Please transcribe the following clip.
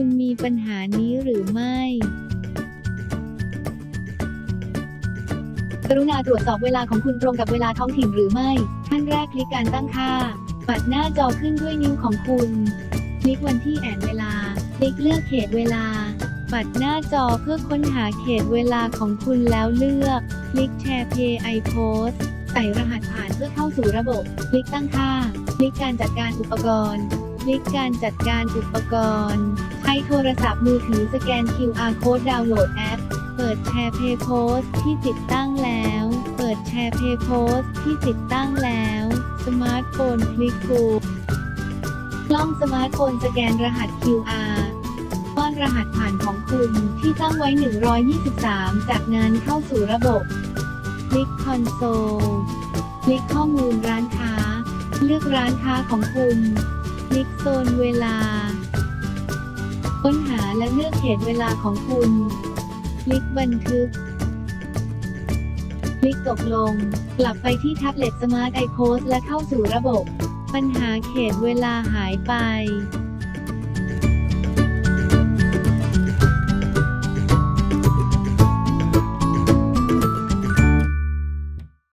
คุณมีปัญหานี้หรือไม่ กรุณาตรวจสอบเวลาของคุณตรงกับเวลาท้องถิ่นหรือไม่ ขั้นแรกคลิกการตั้งค่า ปัดหน้าจอขึ้นด้วยนิ้วของคุณ คลิกวันที่แอนเวลา คลิกเลือกเขตเวลา ปัดหน้าจอเพื่อค้นหาเขตเวลาของคุณแล้วเลือก คลิกแชร์ Pay I Post ใส่รหัสผ่านเพื่อเข้าสู่ระบบ คลิกตั้งค่า คลิกการจัดการอุปกรณ์ คลิกการจัดการอุปกรณ์ ใช้โทรศัพท์มือถือสแกน QR Code ดาวน์โหลดแอป เปิดแชร์ Pay Post ที่ติดตั้งแล้ว เปิดแชร์ Pay Post ที่ติดตั้งแล้ว สมาร์ทโฟนคลิกกูกล้องสมาร์ทโฟนสแกนรหัส QR ป้อนรหัสผ่านของคุณที่ตั้งไว้ 123 จากนั้นเข้าสู่ระบบ คลิกคอนโซล คลิกข้อมูลร้านค้า เลือกร้านค้าของคุณ คลิกโซนเวลา ค้นหาและเลือกเขตเวลาของคุณ คลิกบันทึก คลิกตกลง กลับไปที่แท็บเล็ตสมาร์ทไอโคสและเข้าสู่ระบบ ปัญหาเขตเวลาหายไป